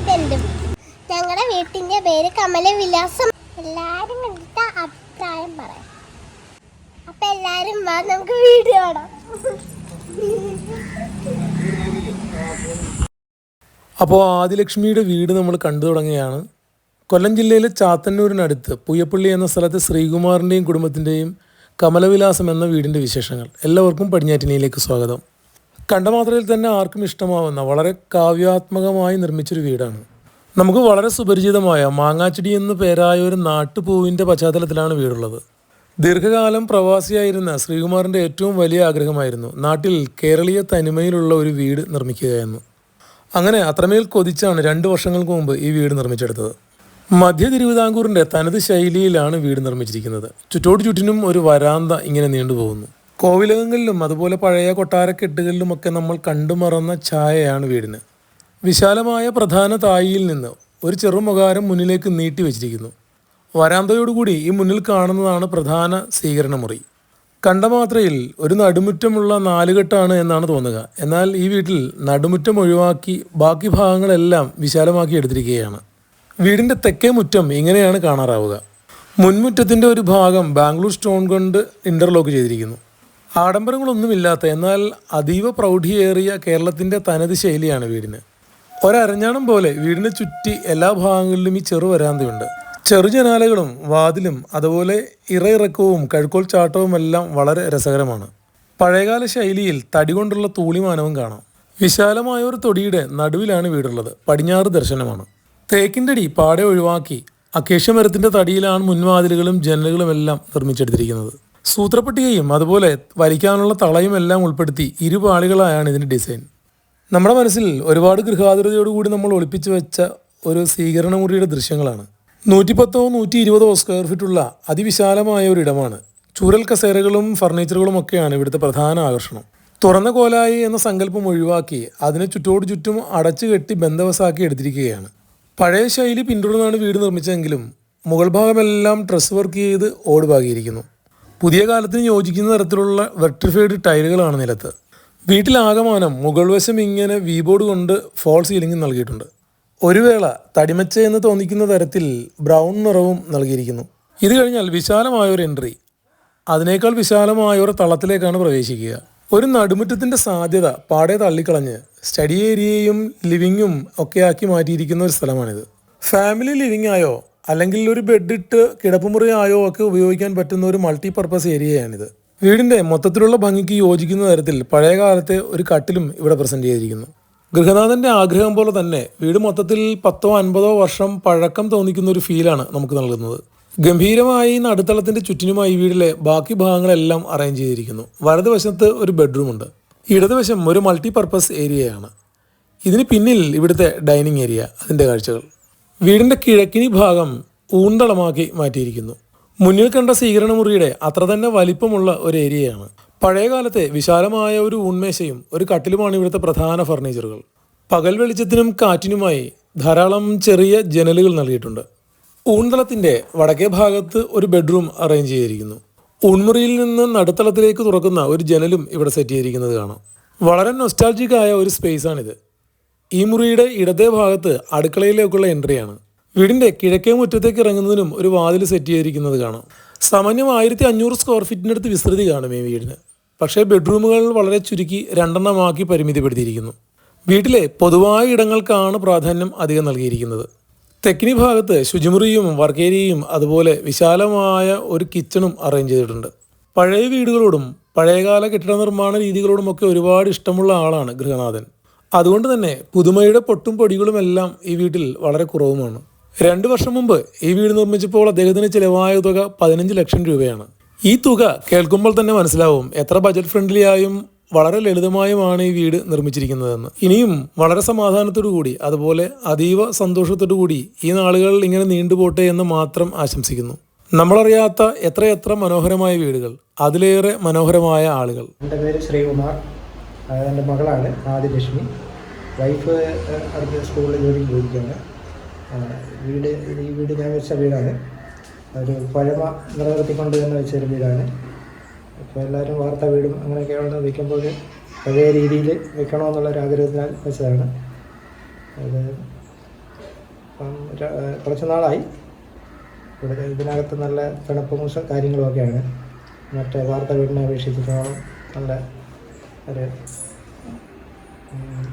ഇതെന്റെ ഞങ്ങളുടെ വീട്ടിന്റെ പേര് കമല വിലാസം എല്ലാവരും കണ്ടിട്ട് അഭിപ്രായം പറയാം. അപ്പൊ എല്ലാവരും വാ നമുക്ക് വീഡിയോ കാണാം. അപ്പോൾ ആദിലക്ഷ്മിയുടെ വീട് നമ്മൾ കണ്ടു തുടങ്ങുകയാണ്. കൊല്ലം ജില്ലയിലെ ചാത്തന്നൂരിനടുത്ത് പുയ്യപ്പള്ളി എന്ന സ്ഥലത്ത് ശ്രീകുമാറിന്റെയും കുടുംബത്തിന്റെയും കമലവിലാസം എന്ന വീടിന്റെ വിശേഷങ്ങൾ. എല്ലാവർക്കും പടിഞ്ഞാറ്റിനിയിലേക്ക് സ്വാഗതം. കണ്ട മാത്രയിൽ തന്നെ ആർക്കും ഇഷ്ടമാവുന്ന വളരെ കാവ്യാത്മകമായി നിർമ്മിച്ചൊരു വീടാണ്. നമുക്ക് വളരെ സുപരിചിതമായ മാങ്ങാച്ചെടി എന്ന് പേരായ ഒരു നാട്ടുപൂവിന്റെ പശ്ചാത്തലത്തിലാണ് വീടുള്ളത്. ദീർഘകാലം പ്രവാസിയായിരുന്ന ശ്രീകുമാറിന്റെ ഏറ്റവും വലിയ ആഗ്രഹമായിരുന്നു നാട്ടിൽ കേരളീയ തനിമയിലുള്ള ഒരു വീട് നിർമ്മിക്കുക എന്ന് അങ്ങനെ അത്രമേൽ കൊതിച്ചാണ് രണ്ട് വർഷങ്ങൾക്ക് മുമ്പ് ഈ വീട് നിർമ്മിച്ചെടുത്തത്. മധ്യ തിരുവിതാംകൂറിന്റെ തനത് ശൈലിയിലാണ് വീട് നിർമ്മിച്ചിരിക്കുന്നത്. ചുറ്റോട് ചുറ്റിനും ഒരു വരാന്ത ഇങ്ങനെ നീണ്ടുപോകുന്നു. കോവിലകങ്ങളിലും അതുപോലെ പഴയ കൊട്ടാരക്കെട്ടുകളിലും ഒക്കെ നമ്മൾ കണ്ടുമറന്ന ഛായയാണ് വീടിന്. വിശാലമായ പ്രധാന തായിയിൽ നിന്ന് ഒരു ചെറുമുഖാരം മുന്നിലേക്ക് നീട്ടി വച്ചിരിക്കുന്നു. വരാന്തയോടുകൂടി ഈ മുന്നിൽ കാണുന്നതാണ് പ്രധാന സ്വീകരണമുറി. കണ്ട മാത്രയിൽ ഒരു നടുമുറ്റമുള്ള നാലുകെട്ടാണ് എന്നാണ് തോന്നുക. എന്നാൽ ഈ വീട്ടിൽ നടുമുറ്റം ഒഴിവാക്കി ബാക്കി ഭാഗങ്ങളെല്ലാം വിശാലമാക്കി എടുത്തിരിക്കുകയാണ്. വീടിന്റെ തെക്കേ മുറ്റം ഇങ്ങനെയാണ് കാണാറാവുക. മുൻമുറ്റത്തിന്റെ ഒരു ഭാഗം ബാംഗ്ലൂർ സ്റ്റോൺ കൊണ്ട് ഇന്റർലോക്ക് ചെയ്തിരിക്കുന്നു. ആഡംബരങ്ങളൊന്നുമില്ലാത്ത എന്നാൽ അതീവ പ്രൗഢിയേറിയ കേരളത്തിന്റെ തനത് ശൈലിയാണ് വീടിന്. ഒരരഞ്ഞാണം പോലെ വീടിനെ ചുറ്റി എല്ലാ ഭാഗങ്ങളിലും ഈ ചെറു വരാന്തയുണ്ട്. ചെറുജനാലകളും വാതിലും അതുപോലെ ഇറയിറക്കവും കഴുക്കോൾ ചാട്ടവും എല്ലാം വളരെ രസകരമാണ്. പഴയകാല ശൈലിയിൽ തടി കൊണ്ടുള്ള തൂളിമാനവും കാണാം. വിശാലമായ ഒരു തൊടിയുടെ നടുവിലാണ് വീടുള്ളത്. പടിഞ്ഞാറ് ദർശനമാണ്. തേക്കിന്റെ അടി പാടെ ഒഴിവാക്കി അക്കേഷ്യ മരത്തിന്റെ തടിയിലാണ് മുൻവാതിലുകളും ജനലുകളും എല്ലാം നിർമ്മിച്ചെടുത്തിരിക്കുന്നത്. സൂത്രപ്പട്ടികയും അതുപോലെ വലിക്കാനുള്ള തളയും എല്ലാം ഉൾപ്പെടുത്തി ഇരുപാളികളായാണ് ഇതിന്റെ ഡിസൈൻ. നമ്മുടെ മനസ്സിൽ ഒരുപാട് ഗൃഹാതുരതയോടുകൂടി നമ്മൾ ഒളിപ്പിച്ചു വെച്ച ഒരു സ്വീകരണ മുറിയുടെ ദൃശ്യങ്ങളാണ്. നൂറ്റിപ്പത്തോ നൂറ്റി ഇരുപതോ സ്ക്വയർ ഫീറ്റുള്ള അതിവിശാലമായ ഒരു ഇടമാണ്. ചൂരൽ കസേരകളും ഫർണിച്ചറുകളും ഒക്കെയാണ് ഇവിടുത്തെ പ്രധാന ആകർഷണം. തുറന്ന കോലായി എന്ന സങ്കല്പം ഒഴിവാക്കി അതിനെ ചുറ്റോട് ചുറ്റും അടച്ചു കെട്ടി ബന്ധവസാക്കി എടുത്തിരിക്കുകയാണ്. പഴയ ശൈലി പിന്തുടർന്നാണ് വീട് നിർമ്മിച്ചതെങ്കിലും മുകൾ ഭാഗമെല്ലാം ഡ്രസ് വർക്ക് ചെയ്ത് ഓടുപാകിയിരിക്കുന്നു. പുതിയ കാലത്തിന് യോജിക്കുന്ന തരത്തിലുള്ള വെർട്ടിഫൈഡ് ടൈലുകളാണ് നിലത്ത്. വീട്ടിലാകമാനം മുകൾ വശം ഇങ്ങനെ വീബോർഡ് കൊണ്ട് ഫോൾ സീലിംഗ് നൽകിയിട്ടുണ്ട്. ഒരു വേള തടിമച്ച എന്ന് തോന്നിക്കുന്ന തരത്തിൽ ബ്രൗൺ നിറവും നൽകിയിരിക്കുന്നു. ഇത് കഴിഞ്ഞാൽ വിശാലമായ ഒരു എൻട്രി അതിനേക്കാൾ വിശാലമായ ഒരു തളത്തിലേക്കാണ് പ്രവേശിക്കുക. ഒരു നടുമുറ്റത്തിന്റെ സാധ്യത പാടെ തള്ളിക്കളഞ്ഞ് സ്റ്റഡി ഏരിയയും ലിവിങ്ങും ഒക്കെ ആക്കി മാറ്റിയിരിക്കുന്ന ഒരു സ്ഥലമാണിത്. ഫാമിലി ലിവിംഗ് ആയോ അല്ലെങ്കിൽ ഒരു ബെഡ് ഇട്ട് കിടപ്പുമുറി ആയോ ഒക്കെ ഉപയോഗിക്കാൻ പറ്റുന്ന ഒരു മൾട്ടി പർപ്പസ് ഏരിയയാണിത് വീടിന്റെ മൊത്തത്തിലുള്ള ഭംഗിക്ക് യോജിക്കുന്ന തരത്തിൽ പഴയ കാലത്തെ ഒരു കട്ടിലും ഇവിടെ പ്രസന്റ് ചെയ്തിരിക്കുന്നു. ഗൃഹനാഥന്റെ ആഗ്രഹം പോലെ തന്നെ വീട് മൊത്തത്തിൽ പത്തോ അൻപതോ വർഷം പഴക്കം തോന്നിക്കുന്ന ഒരു ഫീലാണ് നമുക്ക് നൽകുന്നത്. ഗംഭീരമായി നടുത്തളത്തിന്റെ ചുറ്റിനുമായി വീടിലെ ബാക്കി ഭാഗങ്ങളെല്ലാം അറേഞ്ച് ചെയ്തിരിക്കുന്നു. വലതുവശത്ത് ഒരു ബെഡ്റൂമുണ്ട് ഇടതുവശം ഒരു മൾട്ടി പർപ്പസ് ഏരിയയാണ് ഇതിന് പിന്നിൽ ഇവിടുത്തെ ഡൈനിങ് ഏരിയ അതിന്റെ കാഴ്ചകൾ. വീടിന്റെ കിഴക്കിനി ഭാഗം ഊന്തളമാക്കി മാറ്റിയിരിക്കുന്നു. മുന്നിൽ കണ്ട സ്വീകരണ മുറിയുടെ അത്ര തന്നെ വലിപ്പമുള്ള ഒരു ഏരിയയാണ്. പഴയകാലത്തെ വിശാലമായ ഒരു ഊൺമേശയും ഒരു കട്ടിലുമാണ് ഇവിടുത്തെ പ്രധാന ഫർണിച്ചറുകൾ. പകൽ വെളിച്ചത്തിനും കാറ്റിനുമായി ധാരാളം ചെറിയ ജനലുകൾ നൽകിയിട്ടുണ്ട്. ഊൺതളത്തിന്റെ വടക്കേ ഭാഗത്ത് ഒരു ബെഡ്റൂം അറേഞ്ച് ചെയ്തിരിക്കുന്നു. ഊൺമുറിയിൽ നിന്ന് നടുത്തളത്തിലേക്ക് തുറക്കുന്ന ഒരു ജനലും ഇവിടെ സെറ്റ് ചെയ്തിരിക്കുന്നത് കാണാം. വളരെ നൊസ്റ്റാൾജിക് ആയ ഒരു സ്പേസ് ആണിത്. ഈ മുറിയുടെ ഇടതേ ഭാഗത്ത് അടുക്കളയിലേക്കുള്ള എൻട്രിയാണ്. വീടിന്റെ കിഴക്കേ മുറ്റത്തേക്ക് ഇറങ്ങുന്നതിനും ഒരു വാതിൽ സെറ്റ് ചെയ്തിരിക്കുന്നത് കാണാം. സാമാന്യം ആയിരത്തി അഞ്ഞൂറ് സ്ക്വയർ ഫീറ്റിനടുത്ത് വിസ്തൃതി കാണും ഈ വീടിന്. പക്ഷേ ബെഡ്റൂമുകൾ വളരെ ചുരുക്കി രണ്ടെണ്ണമാക്കി പരിമിതിപ്പെടുത്തിയിരിക്കുന്നു. വീട്ടിലെ പൊതുവായ ഇടങ്ങൾക്കാണ് പ്രാധാന്യം അധികം നൽകിയിരിക്കുന്നത്. തെക്കിനി ഭാഗത്ത് ശുചിമുറിയും വർക്കേരിയും അതുപോലെ വിശാലമായ ഒരു കിച്ചണും അറേഞ്ച് ചെയ്തിട്ടുണ്ട്. പഴയ വീടുകളോടും പഴയകാല കെട്ടിട നിർമ്മാണ രീതികളോടുമൊക്കെ ഒരുപാട് ഇഷ്ടമുള്ള ആളാണ് ഗൃഹനാഥൻ. അതുകൊണ്ട് തന്നെ പുതുമയുടെ പൊട്ടും പൊടികളും എല്ലാം ഈ വീട്ടിൽ വളരെ കുറവുമാണ്. രണ്ട് വർഷം മുമ്പ് ഈ വീട് നിർമ്മിച്ചപ്പോൾ അദ്ദേഹത്തിന് ചിലവായ തുക പതിനഞ്ച് ലക്ഷം രൂപയാണ്. ഈ തുക കേൾക്കുമ്പോൾ തന്നെ മനസ്സിലാവും എത്ര ബജറ്റ് ഫ്രണ്ട്ലി ആയും വളരെ ലളിതമായുമാണ് ഈ വീട് നിർമ്മിച്ചിരിക്കുന്നതെന്ന്. ഇനിയും വളരെ സമാധാനത്തോടു കൂടി അതുപോലെ അതീവ സന്തോഷത്തോടു കൂടി ഈ നാളുകൾ ഇങ്ങനെ നീണ്ടുപോട്ടെ എന്ന് മാത്രം ആശംസിക്കുന്നു. നമ്മളറിയാത്ത എത്രയെത്ര മനോഹരമായ വീടുകൾ അതിലേറെ മനോഹരമായ ആളുകൾ. എന്റെ പേര് ശ്രീകുമാർ. ആ, എന്റെ മകളാണ് ആദിലക്ഷ്മി. വൈഫ് അടുത്ത സ്കൂളിൽ ജോലിക്ക് പോയിരിക്കുകയാണ്. വീട് ഈ വീട് ഞാൻ വെച്ച വീടാണ്. ഒരു പഴമ നിലനിർത്തിക്കൊണ്ട് തന്നെ വെച്ചൊരു വീടാണ്. ഇപ്പോൾ എല്ലാവരും വാർത്ത വീടും അങ്ങനെയൊക്കെയാണ് വയ്ക്കുമ്പോൾ പഴയ രീതിയിൽ വെക്കണമെന്നുള്ളൊരു ആഗ്രഹത്തിനാൽ വെച്ചതാണ്. അത് കുറച്ച് നാളായി. ഇവിടെ ഇതിനകത്ത് നല്ല തണുപ്പും കാര്യങ്ങളുമൊക്കെയാണ് മറ്റേ വാർത്ത വീടിനെ അപേക്ഷിച്ചിടത്തോളം നല്ല ഒരു ഉം,